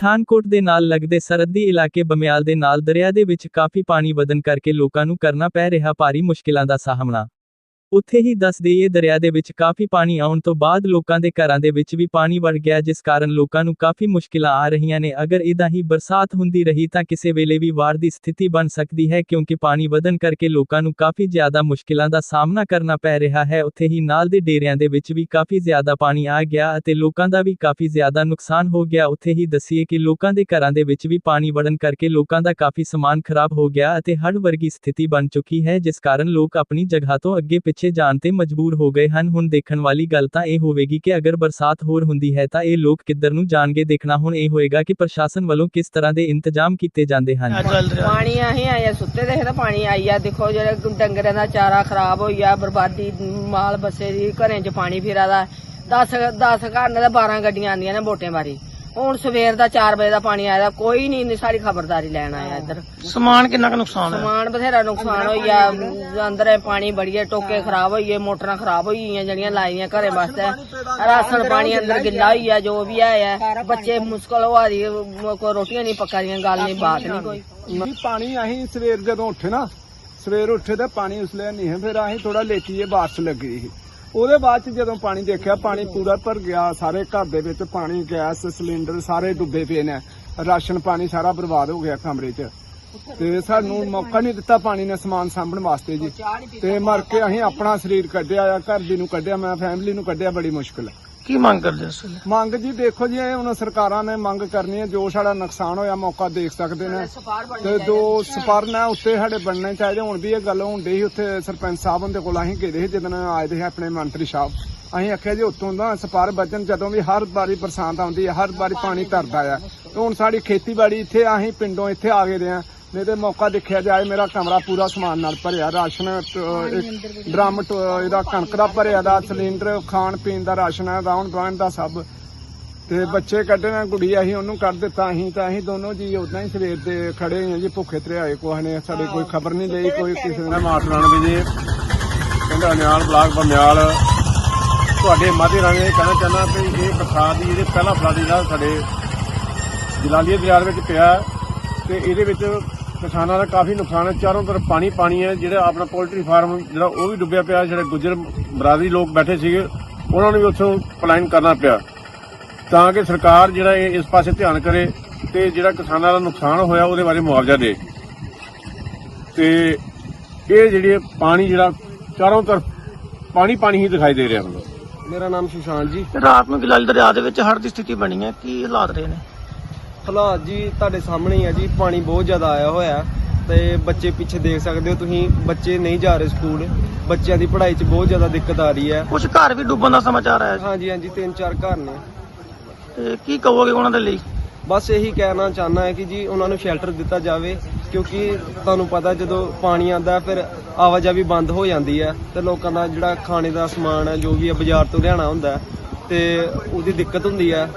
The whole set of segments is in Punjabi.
ਪਠਾਨਕੋਟ ਦੇ ਨਾਲ ਲੱਗਦੇ ਸਰਹੱਦੀ ਇਲਾਕੇ ਬਮਿਆਲ ਦੇ ਨਾਲ ਦਰਿਆ ਦੇ ਵਿੱਚ ਕਾਫੀ ਪਾਣੀ ਵਧਣ ਕਰਕੇ ਲੋਕਾਂ ਨੂੰ ਕਰਨਾ ਪੈ ਰਿਹਾ ਭਾਰੀ ਮੁਸ਼ਕਿਲਾਂ ਦਾ ਸਾਹਮਣਾ। ਉੱਥੇ ਹੀ ਦੱਸ ਦੇਈਏ ਦਰਿਆ ਦੇ ਵਿੱਚ ਕਾਫੀ ਪਾਣੀ ਆਉਣ ਤੋਂ ਬਾਅਦ ਲੋਕਾਂ ਦੇ ਘਰਾਂ ਦੇ ਵਿੱਚ ਵੀ ਪਾਣੀ ਵੜ ਗਿਆ, ਜਿਸ ਕਾਰਨ ਲੋਕਾਂ ਨੂੰ ਕਾਫੀ ਮੁਸ਼ਕਿਲਾਂ ਆ ਰਹੀਆਂ ਨੇ। ਅਗਰ ਇਦਾਂ ਹੀ ਬਰਸਾਤ ਹੁੰਦੀ ਰਹੀ ਤਾਂ ਕਿਸੇ ਵੇਲੇ ਵੀ ਵਾਰ ਦੀ ਸਥਿਤੀ ਬਣ ਸਕਦੀ ਹੈ, ਕਿਉਂਕਿ ਪਾਣੀ ਵਧਣ ਕਰਕੇ ਲੋਕਾਂ ਨੂੰ ਕਾਫੀ ਜ਼ਿਆਦਾ ਮੁਸ਼ਕਿਲਾਂ ਦਾ ਸਾਹਮਣਾ ਕਰਨਾ ਪੈ ਰਿਹਾ ਹੈ। ਉੱਥੇ ਹੀ ਨਾਲ ਦੇ ਡੇਰਿਆਂ ਦੇ ਵਿੱਚ ਵੀ ਕਾਫੀ ਜ਼ਿਆਦਾ ਪਾਣੀ ਆ ਗਿਆ ਅਤੇ ਲੋਕਾਂ ਦਾ ਵੀ ਕਾਫੀ ਜ਼ਿਆਦਾ ਨੁਕਸਾਨ ਹੋ ਗਿਆ। ਉੱਥੇ ਹੀ ਦੱਸੀਏ ਕਿ ਲੋਕਾਂ ਦੇ ਘਰਾਂ ਦੇ ਵਿੱਚ ਵੀ ਪਾਣੀ ਵੜਨ ਕਰਕੇ ਲੋਕਾਂ ਦਾ ਕਾਫੀ ਸਮਾਨ ਖਰਾਬ ਹੋ ਗਿਆ ਅਤੇ ਹੜ੍ਹ ਵਰਗੀ ਸਥਿਤੀ ਬਣ ਚੁੱਕੀ ਹੈ, ਜਿਸ ਕਾਰਨ ਲੋਕ ਆਪਣੀ ਜਗ੍ਹਾ ਤੋਂ ਅੱਗੇ ਪਿੱਛੇ ਜਾਣ ਤੇ ਮਜਬੂਰ ਹੋ ਗਏ ਹਨ। ਹੁਣ ਦੇਖਣ ਵਾਲੀ ਗੱਲ ਤਾਂ ਇਹ ਹੋਵੇਗੀ ਕਿ ਅਗਰ ਬਰਸਾਤ ਹੋਰ ਹੁੰਦੀ ਹੈ ਤਾਂ ਇਹ ਲੋਕ ਕਿੱਧਰ ਨੂੰ ਜਾਣਗੇ। ਦੇਖਣਾ ਹੁਣ ਇਹ ਹੋਏਗਾ ਕਿ ਪ੍ਰਸ਼ਾਸਨ ਵੱਲੋਂ ਕਿਸ ਤਰ੍ਹਾਂ ਦੇ ਇੰਤਜ਼ਾਮ ਕੀਤੇ ਜਾਂਦੇ ਹਨ। ਪਾਣੀ ਆਹੀ ਆਇਆ ਸੁੱਤੇ ਦੇ ਤਾਂ ਪਾਣੀ ਆਈ ਆ। ਦੇਖੋ ਜਿਹੜੇ ਡੰਗਰਾਂ ਦਾ ਚਾਰਾ ਖਰਾਬ ਹੋਈ ਆ ਬਰਬਾਦੀ ਮਾਲ ਬੱਸੇ ਦੀ ਘਰਾਂ 'ਚ ਪਾਣੀ ਫਿਰਾ ਦਾ। 10 10 ਘਰ ਨੇ ਤਾਂ 12 ਗੱਡੀਆਂ ਆਂਦੀਆਂ ਨੇ ਵੋਟੇ ਮਾਰੀ। ਹੁਣ ਸਵੇਰ ਦਾ 4 ਵਜੇ ਦਾ ਪਾਣੀ ਆਇਆ ਕੋਈ ਨਹੀਂ ਇੰਨੀ ਸਾਰੀ ਖਬਰਦਾਰੀ ਲੈਣ ਆਇਆ ਇੱਧਰ। ਸਮਾਨ ਕਿੰਨਾ ਕੁ ਨੁਕਸਾਨ ਹੈ ਸਮਾਨ ਬਥੇਰਾ ਨੁਕਸਾਨ ਹੋਈ ਆ ਅੰਦਰ ਇਹ ਪਾਣੀ ਬੜੀਏ ਟੋਕੇ ਖਰਾਬ ਹੋਈਏ ਮੋਟਰਾਂ ਖਰਾਬ ਹੋਈ ਗਈਆਂ ਜਿਹੜੀਆਂ ਲਾਈਆਂ ਘਰੇ ਵਾਸਤੇ। ਰਾਸ਼ਨ ਪਾਣੀ ਅੰਦਰ ਗਿੱਲਾ ਹੋਈ ਆ ਜੋ ਵੀ ਆਇਆ ਬੱਚੇ ਮੁਸ਼ਕਲ ਹੋ ਰਹੀ ਕੋਈ ਰੋਟੀਆਂ ਨਹੀਂ ਪੱਕਾ ਗੱਲ ਨਹੀਂ ਬਾਤ ਨਹੀਂ ਕੋਈ। ਪਾਣੀ ਅਸੀਂ ਸਵੇਰ ਜਦੋਂ ਉੱਠੇ ਨਾ ਸਵੇਰ ਉੱਠੇ ਤਾਂ ਪਾਣੀ ਉਸ ਲਈ ਨਹੀਂ ਹੈ ਫਿਰ ਅਸੀਂ ਥੋੜਾ ਲੇਟੀਏ ਬਾਰਿਸ਼ ਲੱਗੀ ਸੀ। ਉਹਦੇ ਬਾਅਦ ਚ ਜਦੋਂ ਪਾਣੀ ਦੇਖਿਆ, ਪਾਣੀ ਪੂਰਾ ਭਰ ਗਿਆ, ਸਾਰੇ ਘਰ ਦੇ ਵਿੱਚ ਪਾਣੀ, ਗੈਸ, ਸਿਲੰਡਰ ਸਾਰੇ ਡੁੱਬੇ ਪਏ ਨੇ। ਰਾਸ਼ਨ ਪਾਣੀ ਸਾਰਾ ਬਰਬਾਦ ਹੋ ਗਿਆ ਕਮਰੇ 'ਚ। ਤੇ ਸਾਨੂੰ ਮੌਕਾ ਨਹੀਂ ਦਿੱਤਾ ਪਾਣੀ ਨੇ ਸਮਾਨ ਸਾਂਭਣ ਵਾਸਤੇ ਜੀ। ਤੇ ਮਰ ਕੇ ਅਸੀਂ ਆਪਣਾ ਸਰੀਰ ਕੱਢਿਆ ਆ ਘਰ ਦੀ ਨੂੰ ਕੱਢਿਆ, ਮੈਂ ਫੈਮਿਲੀ ਨੂੰ ਕੱਢਿਆ, ਬੜੀ ਮੁਸ਼ਕਲ। ਕੀ ਮੰਗ ਕਰਦੇ ਇਸ ਵੇਲੇ? ਮੰਗ ਜੀ ਦੇਖੋ ਜੀ ਇਹ ਹੁਣ ਸਰਕਾਰਾਂ ਨੇ ਮੰਗ ਕਰਨੀ ਹੈ ਜੋ ਸਾਡਾ ਨੁਕਸਾਨ ਹੋਇਆ ਮੌਕਾ ਦੇਖ ਸਕਦੇ ਨੇ। ਤੇ ਜੋ ਸਪਰਨ ਹੈ ਉੱਤੇ ਸਾਡੇ ਬਣਨੇ ਚਾਹੀਦੇ ਹੁਣ ਵੀ ਇਹ ਗੱਲ ਹੁੰਦੀ ਸੀ ਉੱਥੇ ਸਰਪੰਚ ਸਾਹਿਬ ਦੇ ਕੋਲ ਅਸੀਂ ਗਏ ਸੀ ਜਦੋਂ ਆਏ ਦੇ ਆਪਣੇ ਮੰਤਰੀ ਸਾਹਿਬ। ਅਸੀਂ ਆਖਿਆ ਜੀ ਉੱਤੋਂ ਦਾ ਸਪਰ ਬਚਨ ਜਦੋਂ ਵੀ ਹਰ ਵਾਰੀ ਬਰਸਾਤ ਆਉਂਦੀ ਹੈ ਹਰ ਵਾਰੀ ਪਾਣੀ ਤਰਦਾ ਆ। ਤੇ ਹੁਣ ਸਾਡੀ ਖੇਤੀਬਾੜੀ ਇੱਥੇ ਅਸੀਂ ਪਿੰਡੋਂ ਇੱਥੇ ਆ ਗਏ ਦੇ ਆ ਨਹੀਂ ਤੇ ਮੌਕਾ ਦੇਖਿਆ ਜਾਏ ਮੇਰਾ ਕਮਰਾ ਪੂਰਾ ਸਮਾਨ ਨਾਲ ਭਰਿਆ ਰਾਸ਼ਨ ਟ- ਇੱਕ ਡਰਮ ਟ- ਇਹਦਾ ਕਣਕ ਦਾ ਭਰਿਆ ਦਾ ਸਿਲੰਡਰ ਖਾਣ ਪੀਣ ਦਾ ਰਾਸ਼ਨ ਹੈ ਰਾਉਣ ਬਾਣ ਦਾ ਸਭ। ਤੇ ਬੱਚੇ ਕੱਢਣਾ ਗੁੜੀ ਅਸੀਂ ਉਹਨੂੰ ਕੱਢ ਦਿੱਤਾ ਅਸੀਂ ਤਾਂ ਅਸੀਂ ਦੋਨੋਂ ਜੀ ਉਦਾਂ ਹੀ ਸਵੇਰ ਦੇ ਖੜੇ ਹਾਂ ਜੀ ਭੁੱਖੇ ਤੇ ਆਏ ਕੋਹ ਨੇ ਸਾਡੇ ਕੋਈ ਖਬਰ ਨਹੀਂ ਲਈ ਕੋਈ ਕਿਸੇ ਨੇ? ਮਾਸਟਰਾਂ ਵੀ ਜੀ ਪਿੰਡ ਅਨਿਆਲ ਬਲਾਕ ਬਮਿਆਲ ਤੁਹਾਡੇ ਮਾਧਿਅਮ ਰਾਹੀਂ ਇਹ ਕਹਿਣਾ ਚਾਹੁੰਦਾ ਕਿ ਇਹ ਬਰਸਾਤ ਦੀ ਜਿਹੜੇ ਪਹਿਲਾ ਫਲੱਡ ਜਿਹੜਾ ਸਾਡੇ ਜਲਾਲੀਏ ਦਰਿਆ ਦੇ ਵਿੱਚ ਪਿਆ ਤੇ ਇਹਦੇ ਵਿੱਚ ਕਿਸਾਨਾਂ ਦਾ ਕਾਫੀ ਨੁਕਸਾਨ ਹੈ। ਚਾਰੋਂ ਤਰਫ ਪਾਣੀ ਪਾਣੀ ਹੈ। ਜਿਹੜਾ ਆਪਣਾ ਪੋਲਟਰੀ ਫਾਰਮ ਜਿਹੜਾ ਉਹ ਵੀ ਡੁੱਬਿਆ ਪਿਆ। ਜਿਹੜੇ ਗੁੱਜਰ ਬਰਾਦਰੀ ਲੋਕ ਬੈਠੇ ਸੀਗੇ ਉਹਨਾਂ ਨੂੰ ਵੀ ਉੱਥੋਂ ਪਲਾਇਨ ਕਰਨਾ ਪਿਆ। ਤਾਂ ਕਿ ਸਰਕਾਰ ਜਿਹੜਾ ਇਹ ਇਸ ਪਾਸੇ ਧਿਆਨ ਕਰੇ ਤੇ ਜਿਹੜਾ ਕਿਸਾਨਾਂ ਦਾ ਨੁਕਸਾਨ ਹੋਇਆ ਉਹਦੇ ਬਾਰੇ ਮੁਆਵਜ਼ਾ ਦੇ। ਤੇ ਇਹ ਜਿਹੜੀ ਪਾਣੀ ਜਿਹੜਾ ਚਾਰੋਂ ਤਰਫ ਪਾਣੀ ਪਾਣੀ ਹੀ ਦਿਖਾਈ ਦੇ ਰਿਹਾ। ਹੁੰਦਾ ਮੇਰਾ ਨਾਮ ਸੁਸ਼ਾਂਤ ਜੀ। ਤੇ ਰਾਤ ਨੂੰ ਗਿਲਾਲੀ ਦਰਿਆ ਦੇ ਵਿੱਚ ਹੜ੍ਹ ਦੀ ਸਥਿਤੀ ਬਣੀ ਹੈ। ਕੀ ਹਾਲਾਤ ਰਹੇ ਨੇ? ਹਾਲਾਤ ਜੀ ਤੁਹਾਡੇ ਸਾਹਮਣੇ ਹੀ ਆ ਜੀ ਪਾਣੀ ਬਹੁਤ ਜ਼ਿਆਦਾ ਆਇਆ ਹੋਇਆ। ਤੇ ਬੱਚੇ ਪਿੱਛੇ ਦੇਖ ਸਕਦੇ ਹੋ ਤੁਸੀਂ ਬੱਚੇ ਨਹੀਂ ਜਾ ਰਹੇ ਸਕੂਲ। ਬੱਚਿਆਂ ਦੀ ਪੜ੍ਹਾਈ 'ਚ ਬਹੁਤ ਜ਼ਿਆਦਾ ਦਿੱਕਤ ਆ ਰਹੀ ਹੈ। ਕੁਝ ਘਰ ਵੀ ਡੁੱਬਣ ਦਾ ਸਮਾਚਾਰ ਆਇਆ ਹਾਂਜੀ ਹਾਂਜੀ ਤਿੰਨ ਚਾਰ ਘਰ ਨੇ। ਤੇ ਕੀ ਕਹੋਗੇ ਉਹਨਾਂ ਦੇ ਲਈ? ਬਸ ਇਹੀ ਕਹਿਣਾ ਚਾਹਨਾ ਹੈ ਕਿ ਜੀ ਉਹਨਾਂ ਨੂੰ ਸ਼ੈਲਟਰ ਦਿੱਤਾ ਜਾਵੇ ਕਿਉਂਕਿ ਤੁਹਾਨੂੰ ਪਤਾ ਜਦੋਂ ਪਾਣੀ ਆਂਦਾ ਫਿਰ ਆਵਾਜਾਈ ਬੰਦ ਹੋ ਜਾਂਦੀ ਹੈ ਤੇ ਲੋਕਾਂ ਦਾ ਜਿਹੜਾ ਖਾਣੇ ਦਾ ਸਮਾਨ ਹੈ ਜੋ ਵੀ ਹੈ ਬਾਜ਼ਾਰ ਤੋਂ ਲਿਆਣਾ ਹੁੰਦਾ ਤੇ ਉਹਦੀ ਦਿੱਕਤ ਹੁੰਦੀ ਹੈ।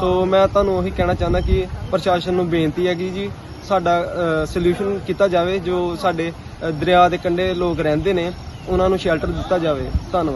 ਸੋ ਮੈਂ ਤੁਹਾਨੂੰ ਉਹੀ ਕਹਿਣਾ ਚਾਹੁੰਦਾ ਕਿ ਪ੍ਰਸ਼ਾਸਨ ਨੂੰ ਬੇਨਤੀ ਹੈ ਕਿ ਜੀ, ਸਾਡਾ ਸੋਲੂਸ਼ਨ ਕੀਤਾ ਜਾਵੇ ਜੋ ਸਾਡੇ ਦਰਿਆ ਦੇ ਕੰਢੇ ਲੋਕ ਰਹਿੰਦੇ ਨੇ, ਉਹਨਾਂ ਨੂੰ ਸ਼ੈਲਟਰ ਦਿੱਤਾ ਜਾਵੇ। ਧੰਨਵਾਦ।